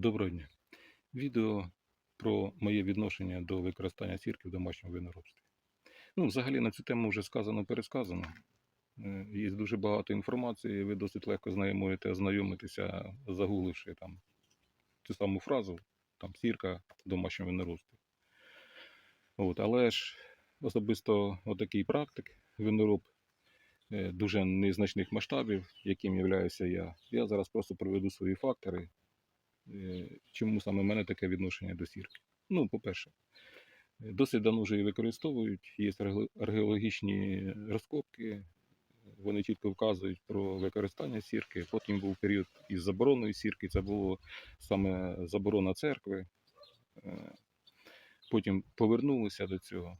Доброго дня. Відео про моє відношення до використання сірки в домашньому виноробстві. Ну, взагалі на цю тему вже сказано, пересказано. Е, Є дуже багато інформації, ви досить легко з можете ознайомитися, загуливши там цю саму фразу, там сірка в домашньому виноробстві. От, але ж особисто отакий практик, винороб е, дуже незначних масштабів, яким являюся я. Я зараз просто приведу свої фактори, чому саме в мене таке відношення до сірки. Ну, по-перше, е, досить давно вже її використовують, є археологічні розкопки, вони чітко вказують про використання сірки. Потім був період із забороною сірки, це було саме заборона церкви. Е, Потім повернулися до цього.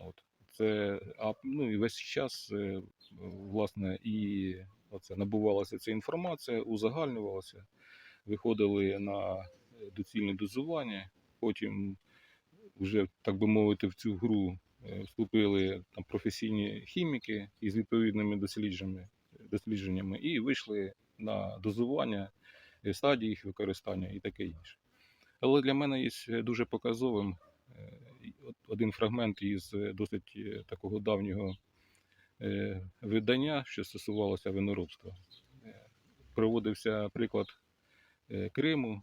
От. Це, а, ну, і весь час, е, власне, і оце, набувалася ця інформація, узагальнювалася виходили на доцільне дозування, потім вже, так би мовити, в цю гру е, вступили там, професійні хіміки із відповідними дослідженнями, дослідженнями і вийшли на дозування, е, стадії їх використання і таке інше. Але для мене є дуже показовим е, один фрагмент із досить такого давнього видання, що стосувалося виноробства. Приводився приклад Криму,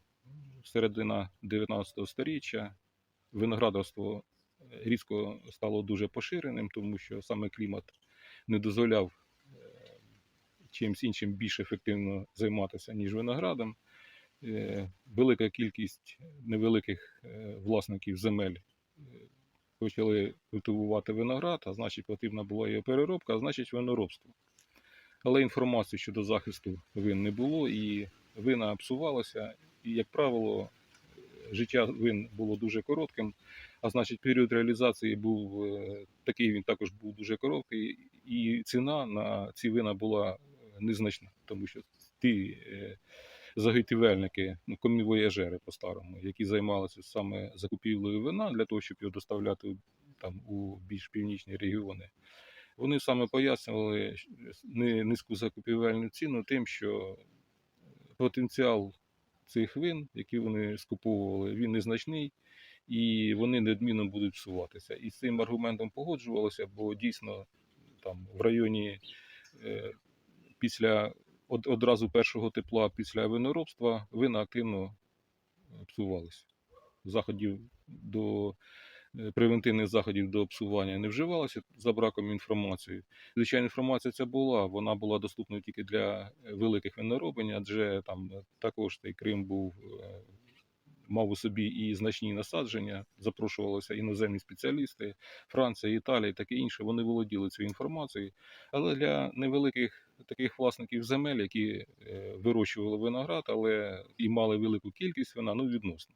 середина 19 століття. Виноградарство е, різко стало дуже поширеним, тому що саме клімат не дозволяв е, чимось іншим більш ефективно займатися, ніж виноградом. Е, Велика кількість невеликих е, власників земель е, почали культивувати виноград, а значить потрібна була його переробка, а значить виноробство. Але інформації щодо захисту вин не було, і вина псувалася, і, як правило, життя вин було дуже коротким, а значить, період реалізації був е, такий, він також був дуже короткий, і ціна на ці вина була е, незначна, тому що ті е, заготівельники, ну, комівояжери по-старому, які займалися саме закупівлею вина для того, щоб його доставляти там у більш північні регіони. Вони саме пояснювали низьку закупівельну ціну тим, що потенціал цих вин, які вони скуповували, він незначний, і вони неодмінно будуть псуватися. І з цим аргументом погоджувалося, бо дійсно там в районі е, після од- одразу першого тепла після виноробства вина активно е, псувалися. Заходів до превентивних заходів до псування не вживалося за браком інформації. Звичайно, інформація ця була, вона була доступна тільки для е, великих виноробень, адже там е, також цей Крим був е, мав у собі і значні насадження, запрошувалися іноземні спеціалісти, Франція, Італія таке інше. Вони володіли цією інформацією. Але для невеликих таких власників земель, які е, вирощували виноград, але і мали велику кількість вина, ну відносно.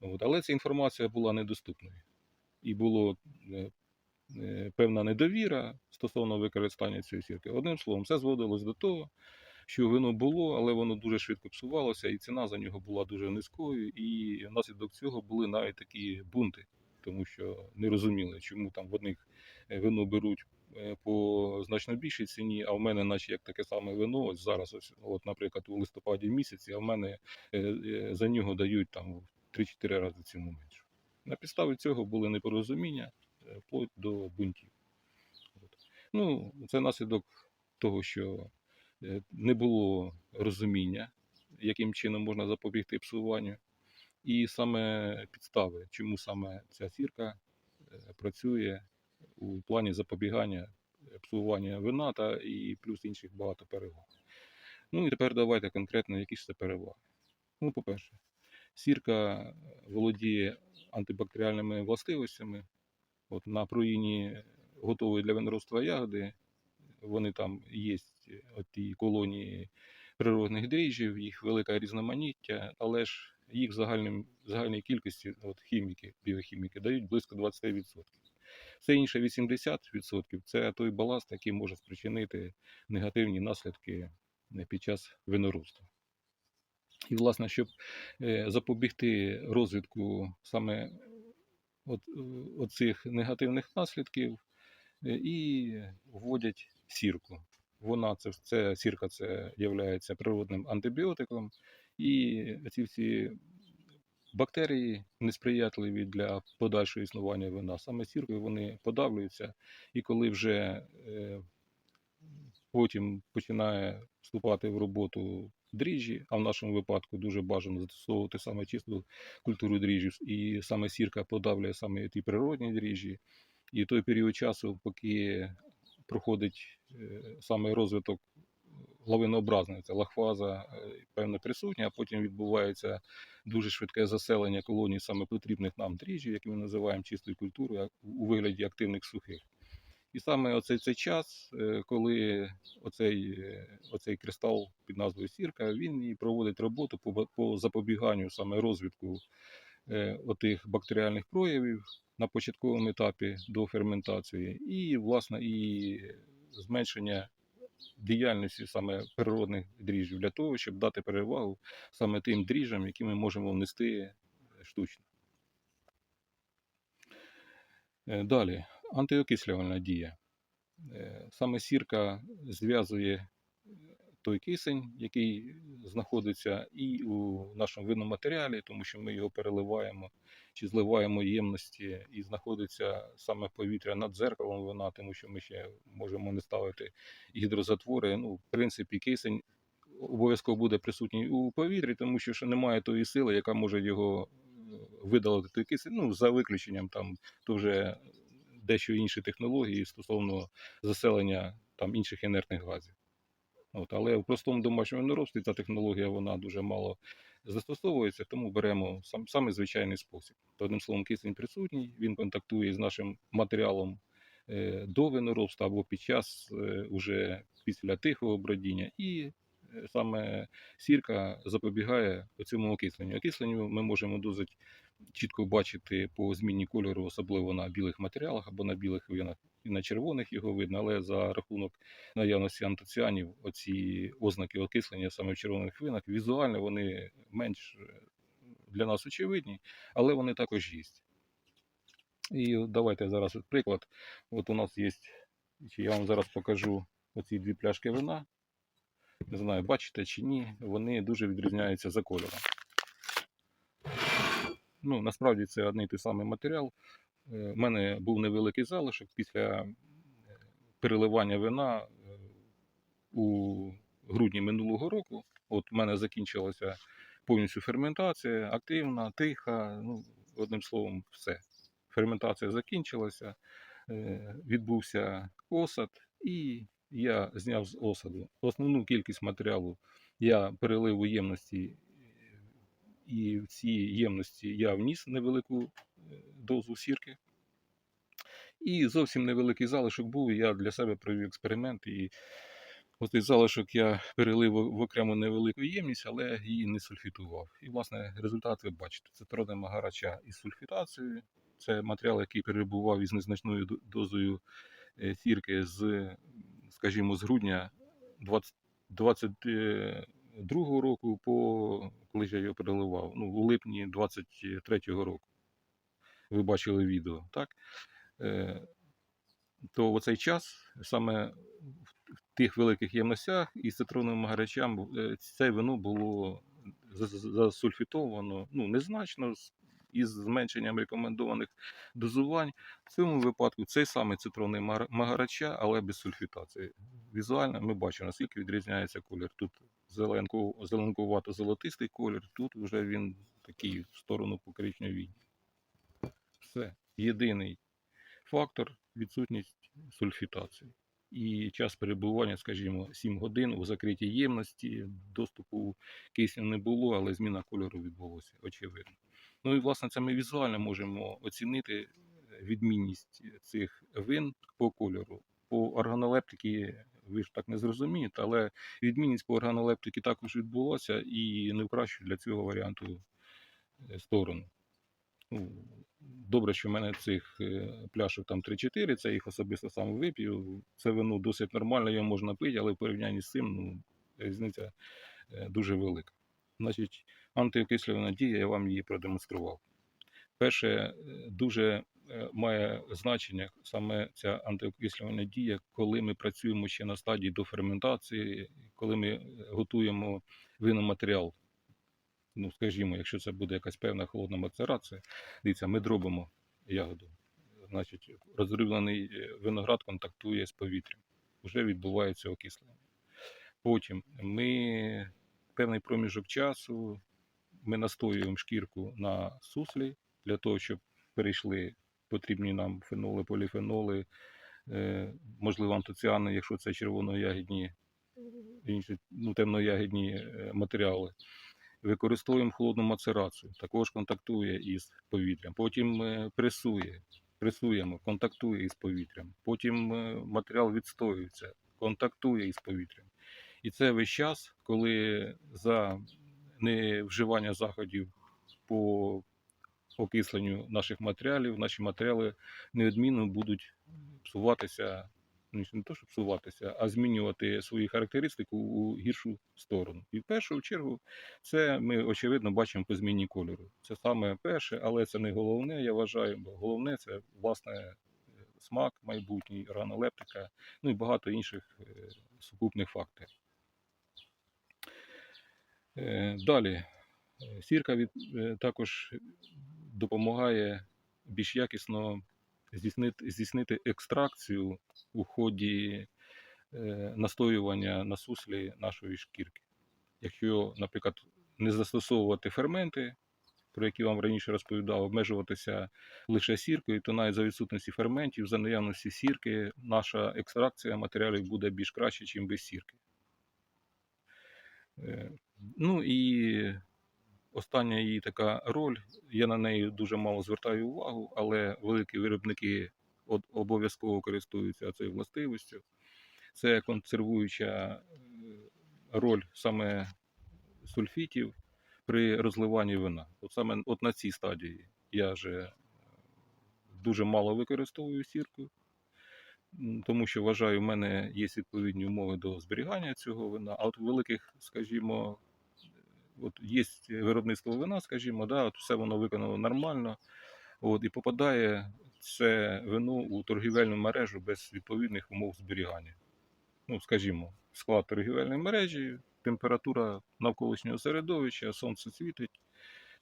От. Але ця інформація була недоступною. І було е, е, певна недовіра стосовно використання цієї сірки. Одним словом, все зводилось до того, що вино було, але воно дуже швидко псувалося, і ціна за нього була дуже низькою. І внаслідок цього були навіть такі бунти, тому що не розуміли, чому там в одних е, вино беруть по значно більшій ціні, а в мене, наче як таке саме вино, ось зараз, ось, от, наприклад, у листопаді місяці, а в мене за нього дають там 3-4 рази ціну меншу. На підставі цього були непорозуміння е, вплоть до бунтів. Ну, це наслідок того, що е, не було розуміння, яким чином можна запобігти псуванню, і саме підстави, чому саме ця сірка е, працює у плані запобігання псування вина та і плюс інших багато переваг. Ну і тепер давайте конкретно, які ж це переваги. Ну, по-перше, сірка володіє антибактеріальними властивостями. От на проїні готової для виноробства ягоди, вони там є ті колонії природних дріжджів, їх велика різноманіття, але ж їх загальним, загальній кількості от, хіміки, біохіміки дають близько 20%. Все інше 80% це той баласт, який може спричинити негативні наслідки е, під час виноробства. І, власне, щоб е, запобігти розвитку саме от, е, оцих негативних наслідків, е, і вводять сірку. Вона це, це сірка це є природним антибіотиком, І ці всі бактерії несприятливі для подальшого існування вина. Саме сіркою вони подавлюються, і коли вже е, потім починає вступати в роботу дріжджі, а в нашому випадку дуже бажано застосовувати саме чисту культуру дріжджів, і саме сірка подавлює саме ті природні дріжджі. І той період часу, поки проходить е, саме розвиток лавинообразний, це лахфаза е, певно присутня, а потім відбувається дуже швидке заселення колоній саме потрібних нам дріжджів, які ми називаємо чистою культурою, у вигляді активних сухих. І саме оцей цей час, е, коли оцей, е, оцей кристал під назвою сірка, він і проводить роботу по, по запобіганню саме розвитку е, отих бактеріальних проявів на початковому етапі до ферментації, і, власне, і зменшення діяльності саме природних дріжджів для того, щоб дати перевагу саме тим дріжджам, які ми можемо внести штучно. Далі, антиокислювальна дія. Е, Саме сірка зв'язує е, той кисень, який знаходиться і у нашому винному матеріалі, тому що ми його переливаємо чи зливаємо ємності, і знаходиться саме повітря над дзеркалом вина, тому що ми ще можемо не ставити гідрозатвори. Ну, в принципі, кисень обов'язково буде присутній у повітрі, тому що немає тої сили, яка може його е, видалити той кисень. Ну, за виключенням там то вже дещо інші технології стосовно заселення там інших інертних газів. От, але в простому домашньому виноробстві ця технологія вона дуже мало застосовується, тому беремо сам, саме звичайний спосіб. Одним словом, кисень присутній, він контактує з нашим матеріалом е, до виноробства або під час е, уже після тихого бродіння, і е, саме сірка запобігає цьому окисленню. Окисленню ми можемо досить чітко бачити по зміні кольору, особливо на білих матеріалах або на білих винах, і на червоних його видно, але за рахунок наявності антоціанів, оці ознаки окислення саме в червоних винах, візуально вони менш е, для нас очевидні, але вони також є. І давайте зараз приклад. От у нас є, я вам зараз покажу оці дві пляшки вина. Не знаю, бачите чи ні, вони дуже відрізняються за кольором. Ну, насправді це одний той самий матеріал. У мене був невеликий залишок після е, переливання вина е, у грудні минулого року. От в мене закінчилася повністю ферментація, активна, тиха. Ну, одним словом, все. Ферментація закінчилася, е, відбувся осад, і я зняв з осаду основну кількість матеріалу. Я перелив у ємності, і в цій ємності я вніс невелику е, дозу сірки. І зовсім невеликий залишок був. Я для себе провів експеримент. І оцей залишок я перелив в окрему невелику ємність, але її не сульфітував. І, власне, результат ви бачите. Це тродема гарача із сульфітацією. Це матеріал, який перебував із незначною дозою е, сірки з, скажімо, з грудня 20 22 року по коли я його переливав. Ну, у липні 23-го року. Ви бачили відео, так? Е, то в цей час саме в тих великих ємностях із цитроновим гарячам е, це вино було за- за- засульфітовано ну, незначно із зменшенням рекомендованих дозувань. В цьому випадку цей самий цитронний магарача, але без сульфітації. Візуально ми бачимо, наскільки відрізняється колір. Тут зеленку, зеленкувато-золотистий колір, тут вже він такий в сторону покричневій. Все. Єдиний фактор відсутність сульфітації. І час перебування, скажімо, 7 годин у закритій ємності, доступу кисню не було, але зміна кольору відбулася, очевидно. Ну і власне це ми візуально можемо оцінити е, відмінність цих вин по кольору. По органолептиці ви ж так не зрозумієте, але відмінність по органолептиці також відбулася і не в для цього варіанту е, сторону. Ну, добре, що в мене цих е, пляшок там 3-4, це їх особисто сам вип'ю. Це вино досить нормально, його можна пити, але в порівнянні з цим ну, різниця е, дуже велика. Значить, антиокислювана дія, я вам її продемонстрував. Перше, дуже має значення саме ця антиокислювана дія, коли ми працюємо ще на стадії до ферментації, коли ми е, готуємо виноматеріал ну скажімо, якщо це буде якась певна холодна мацерація, дивіться, ми дробимо ягоду. Значить, розроблений е, виноград контактує з повітрям. Вже відбувається окислення. Потім ми певний проміжок часу ми настоюємо шкірку на суслі для того, щоб перейшли потрібні нам феноли, поліфеноли, е, можливо, антоціани, якщо це червоноягідні, інші ну, темноягідні е, матеріали. Використовуємо холодну мацерацію, також контактує із повітрям. Потім е, пресує, пресуємо, контактує із повітрям. Потім матеріал відстоюється, контактує із повітрям. І це весь час, коли за невживання заходів по окисленню наших матеріалів, наші матеріали неодмінно будуть псуватися, ну, не то, що псуватися, а змінювати свої характеристики у гіршу сторону. І в першу чергу це ми очевидно бачимо по зміні кольору. Це саме перше, але це не головне, я вважаю, бо головне це власне е, смак майбутній, органолептика, ну і багато інших е, сукупних факторів. Е, Далі, сірка від, також допомагає більш якісно здійснити, здійснити екстракцію у ході е, настоювання на суслі нашої шкірки. Якщо, наприклад, не застосовувати ферменти, про які вам раніше розповідав, обмежуватися лише сіркою, то навіть за відсутності ферментів, за наявності сірки, наша екстракція матеріалів буде більш краще, ніж без сірки. Е, Ну і остання її така роль, я на неї дуже мало звертаю увагу, але великі виробники обов'язково користуються цією властивістю. Це консервуюча е, роль саме сульфітів при розливанні вина. От саме от на цій стадії я вже дуже мало використовую сірку, тому що вважаю, в мене є відповідні умови до зберігання цього вина. А от в великих, скажімо, от є виробництво вина, скажімо, да, от все воно виконано нормально, от, і попадає це вино у торгівельну мережу без відповідних умов зберігання. Ну, скажімо, склад торгівельної мережі, температура навколишнього середовища, сонце світить,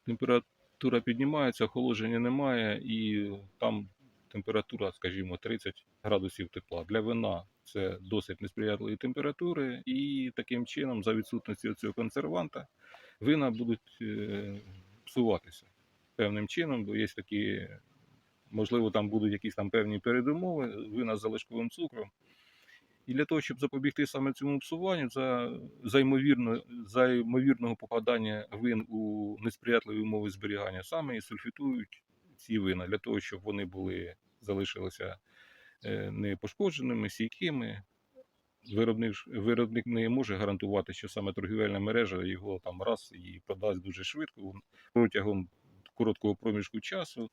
температура піднімається, охолодження немає, і там температура, скажімо, 30 градусів тепла. Для вина це досить несприятливі температури, і таким чином, за відсутності цього консерванта, вина будуть е, псуватися певним чином, бо є такі, можливо, там будуть якісь там певні передумови, вина з залишковим цукром. І для того, щоб запобігти саме цьому псуванню, за, за, ймовірно, за ймовірного попадання вин у несприятливі умови зберігання, саме і сульфітують ці вина для того, щоб вони були, залишилися е, непошкодженими, стійкими. Виробник, виробник не може гарантувати, що саме торгівельна мережа його там раз і продасть дуже швидко протягом короткого проміжку часу.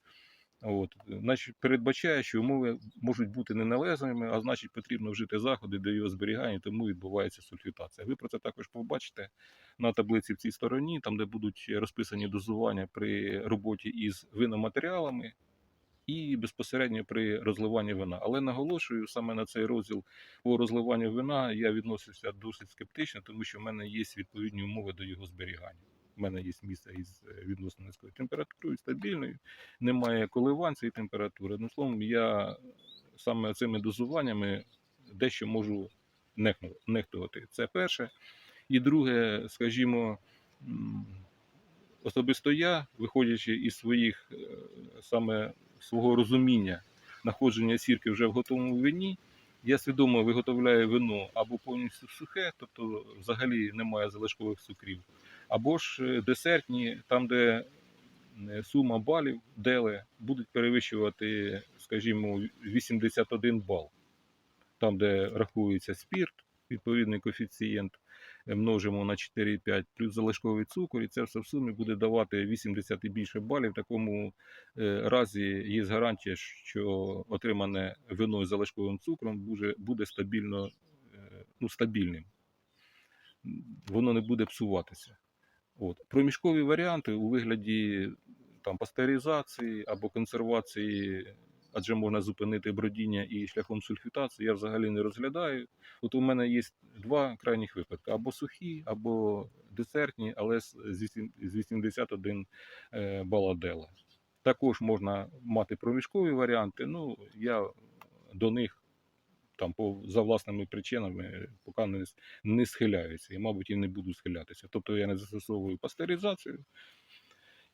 От, значить, передбачає, що умови можуть бути неналежними, а значить потрібно вжити заходи до його зберігання, тому відбувається сульфітація. Ви про це також побачите на таблиці в цій стороні, там де будуть розписані дозування при роботі із виноматеріалами і безпосередньо при розливанні вина. Але наголошую саме на цей розділ по розливанню вина я відносився досить скептично, тому що в мене є відповідні умови до його зберігання. У мене є місце із е, відносно низькою температурою, стабільною, немає коливань цієї температури. Ну, словом, я саме цими дозуваннями дещо можу нехтувати. Це перше. І друге, скажімо, особисто я, виходячи із своїх е, саме свого розуміння знаходження сірки вже в готовому вині, я свідомо виготовляю вино або повністю сухе, тобто взагалі немає залишкових цукрів, або ж е, десертні, там, де е, сума балів, дели будуть перевищувати, скажімо, 81 бал. Там, де рахується спірт, відповідний коефіцієнт, множимо на 4,5 плюс залишковий цукор, і це все в сумі буде давати 80 і більше балів. В такому е, разі є гарантія, що отримане вино з залишковим цукром буде, стабільно, е, ну, стабільним. Воно не буде псуватися. От. Проміжкові варіанти у вигляді там, пастеризації або консервації адже можна зупинити бродіння і шляхом сульфітації, я взагалі не розглядаю. От у мене є два крайніх випадки: або сухі, або десертні, але з з вісім- з 81 е, баладела. Також можна мати проміжкові варіанти. Ну, я до них там по за власними причинами поки не, не схиляюся і, мабуть, і не буду схилятися. Тобто я не застосовую пастеризацію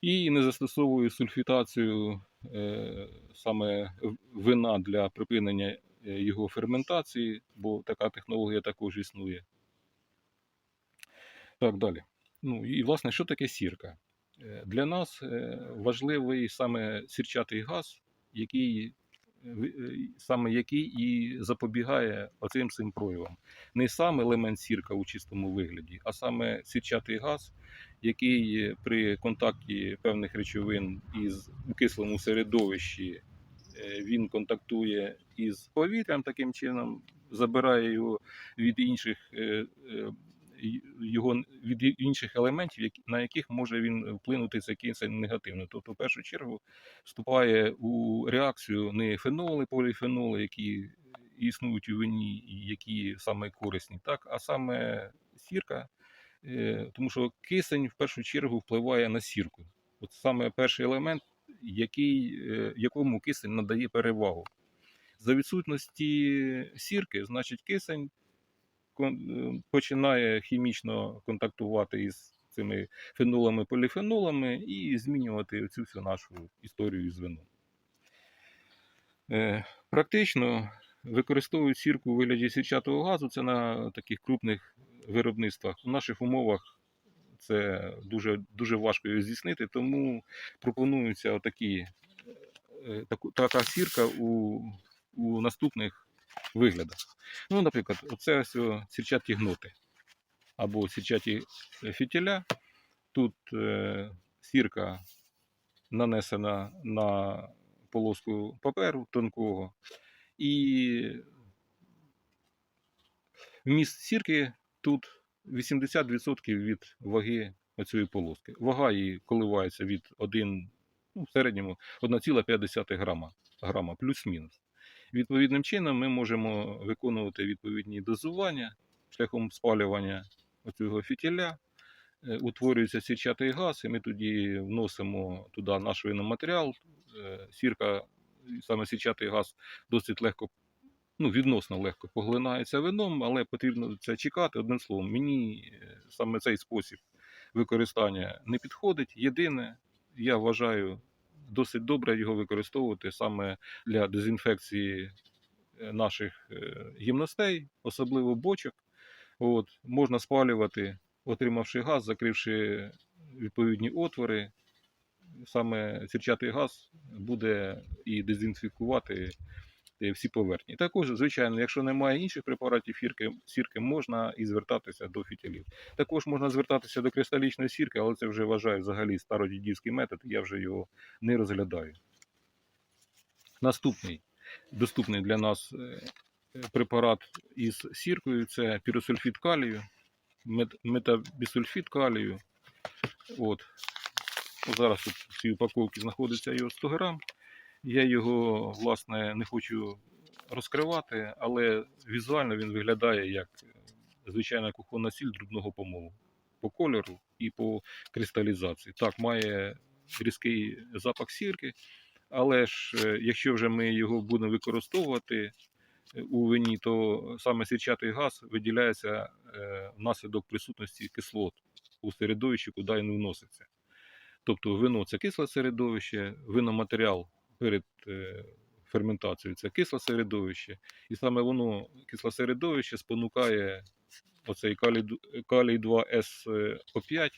і не застосовую сульфітацію е, саме вина для припинення е, його ферментації, бо така технологія також існує. Так, далі. Ну і власне, що таке сірка? Е, Для нас важливий саме сірчатий газ, який саме який і запобігає оцим цим проявам. Не сам елемент сірка у чистому вигляді, а саме сірчатий газ, який при контакті певних речовин із у кислому середовищі е, він контактує із повітрям таким чином, забирає його від інших е, е, його від інших елементів, на яких може він вплинути цей кисень негативно. Тобто, в першу чергу, вступає у реакцію не феноли, поліфеноли, які існують у вині, і які саме корисні, так, а саме сірка, е, тому що кисень в першу чергу впливає на сірку. От саме перший елемент, який, е, якому кисень надає перевагу. За відсутності сірки, значить, кисень починає хімічно контактувати із цими фенолами, поліфенолами і змінювати цю всю нашу історію з вином. Е, Практично використовують сірку у вигляді сірчатого газу. Це на таких крупних виробництвах. У наших умовах це дуже, дуже важко здійснити, тому пропонуються отакі, е, така сірка у, у наступних виглядах. Ну, наприклад, оце ось сірчаті гноти або сірчаті е, фітіля. Тут е, сірка нанесена на полоску паперу тонкого, і вміст сірки тут 80% від ваги оцієї полоски. Вага її коливається від 1, ну, в середньому 1,5 грама, грама плюс-мінус. Відповідним чином ми можемо виконувати відповідні дозування шляхом спалювання оцього фітіля. Е, Утворюється сірчатий газ, і ми тоді вносимо туди наш виноматеріал. Е, Сірка, саме сірчатий газ, досить легко, ну, відносно легко поглинається вином, але потрібно це чекати. Одним словом, мені е, саме цей спосіб використання не підходить. Єдине, я вважаю, досить добре його використовувати саме для дезінфекції е, наших гімнастей, особливо бочок. От, можна спалювати, отримавши газ, закривши відповідні отвори. Саме сірчатий газ буде і дезінфікувати е, всі поверхні. Також, звичайно, якщо немає інших препаратів сірки, сірки можна і звертатися до фітілів. Також можна звертатися до кристалічної сірки, але це вже вважаю взагалі стародідівський метод, я вже його не розглядаю. Наступний доступний для нас е, е, препарат із сіркою це піросульфід калію, мет- метабісульфід калію. От. Зараз тут в цій упаковці знаходиться його 100 грам. Я його, власне, не хочу розкривати, але візуально він виглядає як е, звичайна кухонна сіль дрібного помолу по кольору і по кристалізації. Так, має різкий запах сірки, але ж е, якщо вже ми його будемо використовувати е, у вині, то саме сірчатий газ виділяється внаслідок присутності кислот у середовищі, куди він вноситься. Тобто вино це кисле середовище, виноматеріал перед е, ферментацією. Це кисле середовище, і саме воно, кисле середовище, спонукає оцей калій, ду- калій 2СО5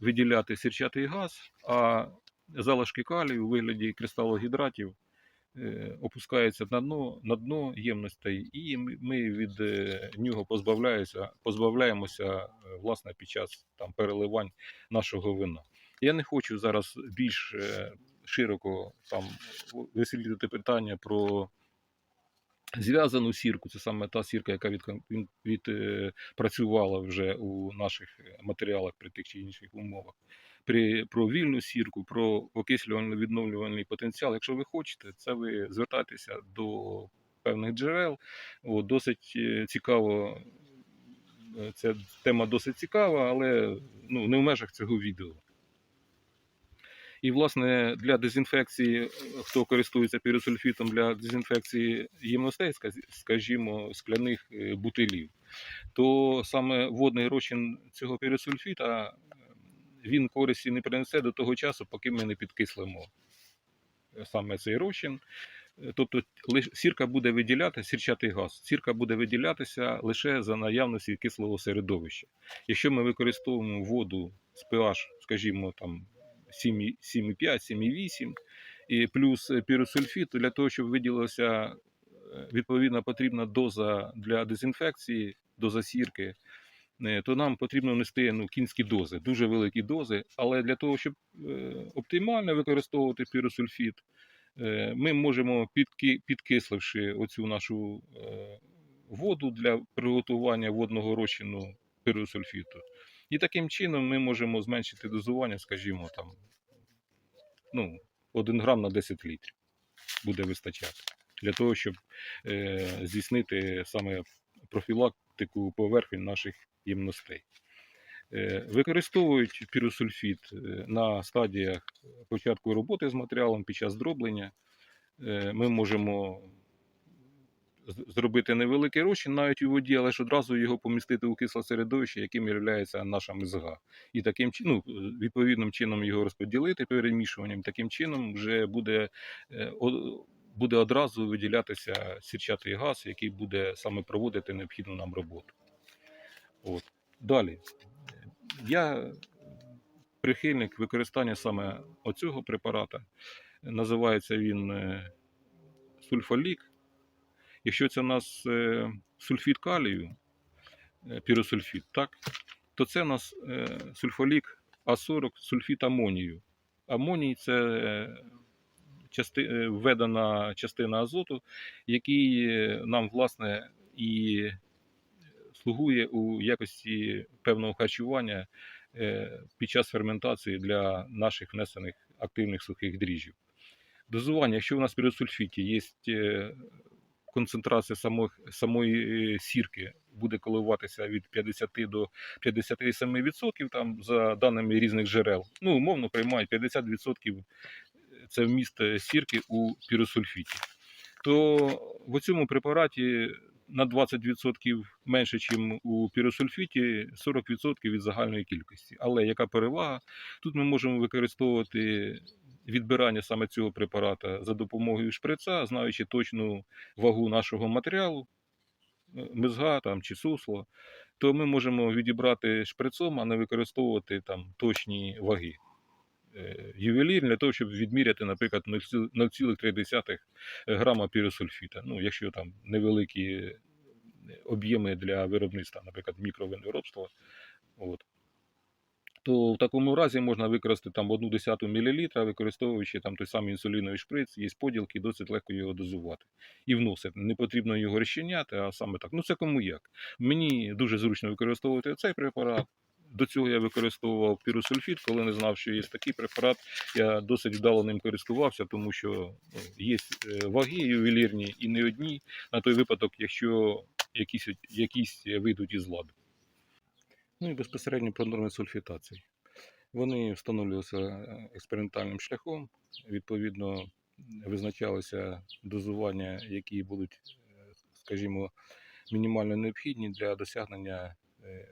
виділяти сірчатий газ, а залишки калію у вигляді кристалогідратів е, опускаються на дно, на дно ємностей, і ми- від е, нього позбавляємося, позбавляємося власне під час там, переливань нашого вина. Я не хочу зараз більш е, широко там висвітлювати питання про зв'язану сірку. Це саме та сірка, яка від, від, від, е, вже у наших матеріалах при тих чи інших умовах. при, про вільну сірку, про окислювально відновлювальний потенціал. Якщо ви хочете, це ви звертайтеся до певних джерел. От, досить е, цікаво. е, Ця тема досить цікава, але ну, не в межах цього відео. І, власне, для дезінфекції, е, хто користується піросульфітом для дезінфекції ємностей, скажімо, скляних е, бутилів, то саме водний розчин цього піросульфіта е, він користі не принесе до того часу, поки ми не підкислимо саме цей розчин. Тобто сірка буде виділяти сірчатий газ. Сірка буде виділятися лише за наявності кислого середовища. Якщо ми використовуємо воду з pH, скажімо, там 7,5, 7,8 і плюс е, піросульфіт, для того, щоб виділилася е, відповідна потрібна доза для дезінфекції, доза сірки, е, то нам потрібно внести ну, кінські дози, дуже великі дози. Але для того, щоб е, оптимально використовувати піросульфіт, е, ми можемо, підкисливши оцю нашу е, воду для приготування водного розчину піросульфіту, і таким чином ми можемо зменшити дозування, скажімо, там, ну, 1 грам на 10 літрів буде вистачати для того, щоб е, здійснити саме профілактику поверхень наших ємностей. Е, використовують піросульфіт е, на стадіях початку роботи з матеріалом під час дроблення. Е, ми можемо зробити невеликий розчин навіть у воді, але ж одразу його помістити у кисле середовище, яким є наша МСГ. І таким чином, ну, відповідним чином його розподілити перемішуванням, таким чином вже буде, е, буде одразу виділятися сірчатий газ, який буде саме проводити необхідну нам роботу. От. Далі. Я прихильник використання саме оцього препарата. Називається він е, сульфалік. Якщо це у нас е, сульфід калію, е, піросульфід, так, то це у нас е, сульфолік А40 сульфід амонію. Амоній це части, введена частина азоту, який нам, власне, і слугує у якості певного харчування під час ферментації для наших внесених активних сухих дріжджів. Дозування, якщо у нас в піросульфіті є концентрація самих, самої е, сірки, буде коливатися від 50 до 57%, там, за даними різних джерел, ну, умовно приймають 50% це вміст е, сірки у піросульфіті, то в цьому препараті на 20% менше, ніж у піросульфіті, 40% від загальної кількості. Але яка перевага? Тут ми можемо використовувати відбирання саме цього препарата за допомогою шприца, знаючи точну вагу нашого матеріалу, е, мезга там, чи сусло, то ми можемо відібрати шприцом, а не використовувати там точні ваги. е, Ювелір для того, щоб відміряти, наприклад, 0,3 грама піросульфіта. Ну, якщо там невеликі об'єми для виробництва, наприклад, мікровиноробства, от, то в такому разі можна використати там 1 десяту мілілітра, використовуючи там той самий інсуліновий шприц, є поділки, досить легко його дозувати і вносити. Не потрібно його розчиняти, а саме так. Ну це кому як. Мені дуже зручно використовувати цей препарат. До цього я використовував піросульфіт, коли не знав, що є такий препарат. Я досить вдало ним користувався, тому що ну, є е, ваги ювелірні і не одні на той випадок, якщо якісь, якісь вийдуть із ладу. Ну і безпосередньо про норми сульфітації. Вони встановлювалися е, експериментальним шляхом. Відповідно, визначалися дозування, які будуть, е, скажімо, мінімально необхідні для досягнення е,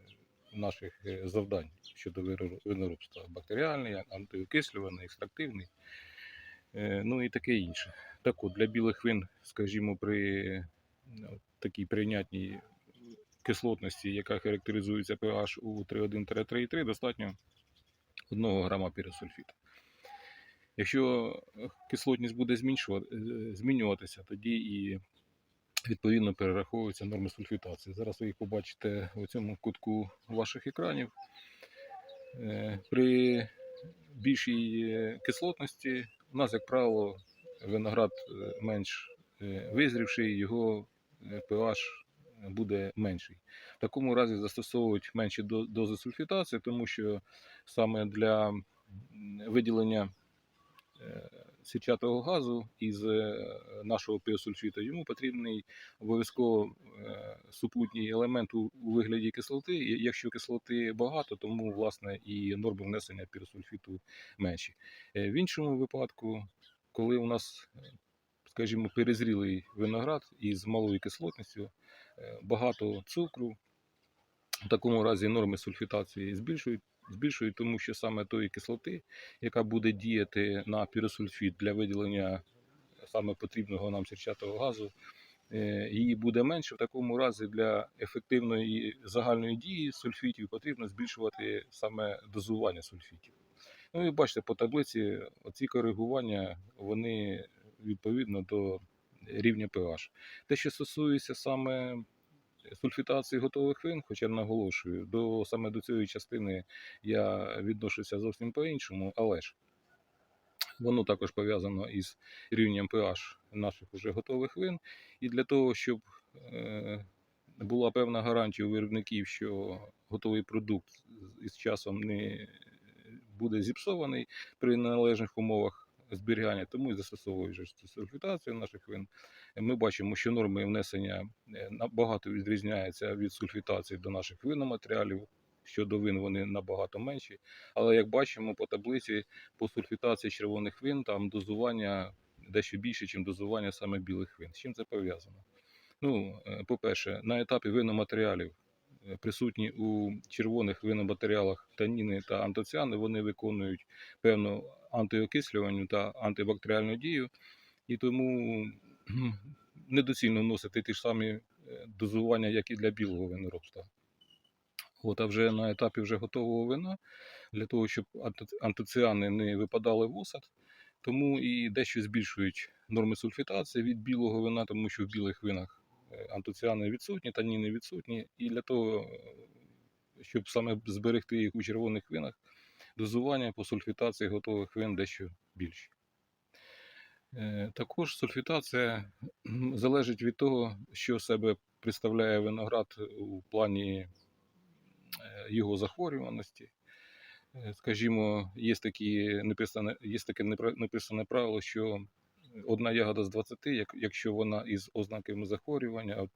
наших завдань щодо виноробства. Бактеріальний, антиокислюваний, екстрактивний, ну і таке інше. Так от, для білих вин, скажімо, при такій прийнятній кислотності, яка характеризується pH у 3,1-3,3, достатньо 1 грама піросульфіту. Якщо кислотність буде е, змінюватися, тоді і відповідно перераховуються норми сульфітації. Зараз ви їх побачите у цьому кутку ваших екранів. Е, При більшій е, кислотності у нас, як правило, виноград е, менш е, визрівший, його е, pH буде менший. В такому разі застосовують менші дози сульфітації, тому що саме для виділення е, сірчатого газу із е, нашого піосульфіту, йому потрібний обов'язково е, супутній елемент у вигляді кислоти. Якщо кислоти багато, тому власне і норми внесення піросульфіту менші. В іншому випадку, коли у нас, скажімо, перезрілий виноград із малою кислотністю, багато цукру, в такому разі норми сульфітації збільшують, збільшують, тому що саме тої кислоти, яка буде діяти на піросульфіт для виділення саме потрібного нам сірчатого газу, е, її буде менше. В такому разі для ефективної загальної дії сульфітів потрібно збільшувати саме дозування сульфітів. Ну і бачите, по таблиці оці коригування вони відповідно до рівня pH. Те, що стосується саме сульфітації готових вин, хоча наголошую, до саме до цієї частини я відношуся зовсім по-іншому, але ж воно також пов'язано із рівнем pH наших уже готових вин. І для того, щоб е, була певна гарантія у виробників, що готовий продукт із часом не буде зіпсований при належних умовах зберігання, тому і застосовують вже сульфітацію наших вин. Ми бачимо, що норми внесення е, набагато відрізняються від сульфітації до наших виноматеріалів. Щодо вин вони набагато менші. Але як бачимо по таблиці, по сульфітації червоних вин там дозування дещо більше, ніж дозування саме білих вин. З чим це пов'язано? Ну, е, по-перше, на етапі виноматеріалів е, присутні у червоних виноматеріалах таніни та антоціани, вони виконують певну антиокислювальну та антибактеріальну дію, і тому недоцільно вносити ті ж самі е, дозування, як і для білого виноробства. От, а вже на етапі вже готового вина, для того, щоб анто- антоціани не випадали в осад, тому і дещо збільшують норми сульфітації від білого вина, тому що в білих винах е, антоціани відсутні, таніни відсутні. І для того, е, щоб саме зберегти їх у червоних винах, дозування по сульфітації готових вин дещо більші. Е, Також сульфітація залежить від того, що себе представляє виноград у плані е, його захворюваності. Е, Скажімо, є, такі неписане, є таке написане правило, що одна ягода з 20, якщо вона із ознаками захворювання,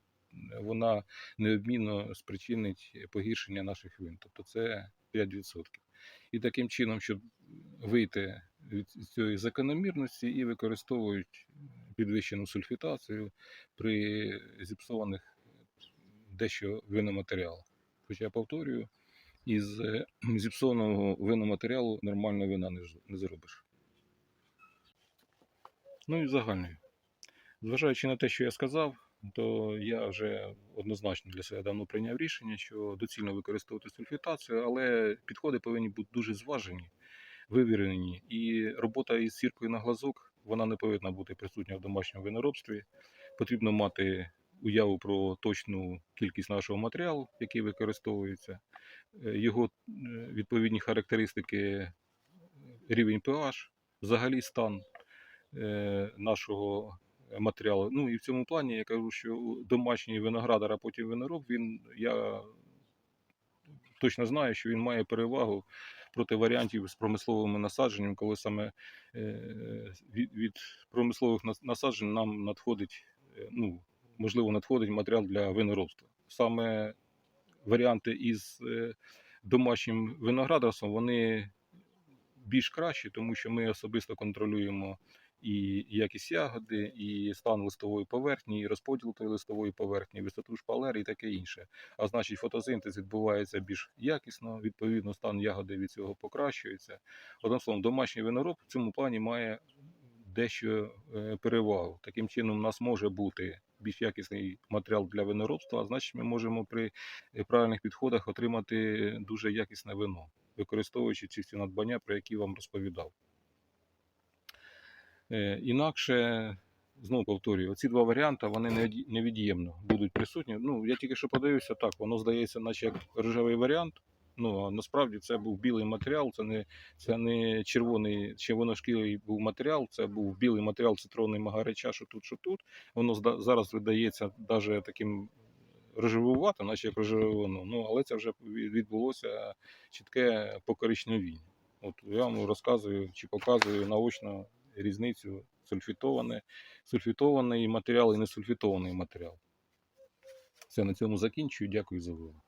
вона неодмінно спричинить погіршення наших вин. Тобто це 5%. І таким чином, щоб вийти від цієї закономірності і використовують підвищену сульфітацію при зіпсованих дещо виноматеріалах. Хоча я повторюю, із е, зіпсованого виноматеріалу нормального вина не зробиш. Ну і загальною. Зважаючи на те, що я сказав, то я вже однозначно для себе давно прийняв рішення, що доцільно використовувати сульфітацію, але підходи повинні бути дуже зважені, вивірені. І робота із сіркою на глазок вона не повинна бути присутня в домашньому виноробстві. Потрібно мати уяву про точну кількість нашого матеріалу, який використовується, е, його е, відповідні характеристики, рівень pH, взагалі стан е, нашого матеріалу. Ну і в цьому плані я кажу, що домашній виноградар, а потім винороб, він я точно знаю, що він має перевагу проти варіантів з промисловими насадженнями, коли саме е, від, від промислових насаджень нам надходить, е, ну, можливо, надходить матеріал для виноробства. Саме варіанти із е, домашнім виноградарством, вони більш кращі, тому що ми особисто контролюємо і якість ягоди, і стан листової поверхні, і розподіл тої листової поверхні, висоту шпалер і таке інше. А значить, фотосинтез відбувається більш якісно, відповідно, стан ягоди від цього покращується. Одним словом, домашній винороб в цьому плані має дещо е, перевагу. Таким чином, у нас може бути більш якісний матеріал для виноробства, а значить, ми можемо при е, правильних підходах отримати дуже якісне вино, використовуючи ці всі надбання, про які вам розповідав. Е, Інакше, знову повторюю, оці два варіанти вони невід'ємно будуть присутні. Ну, я тільки що подивився так, воно здається, наче як рожевий варіант. Ну, а насправді це був білий матеріал, це не, це не червоний, червоношкірий був матеріал, це був білий матеріал цитронний магарича, що тут, що тут. Воно зараз видається навіть таким рожевуватим, наче як рожеве вино. Ну, але це вже відбулося чітке покоричневіння. От я вам розказую чи показую наочно різницю сульфітований, сульфітований матеріал і несульфітований матеріал. Все, на цьому закінчую. Дякую за увагу.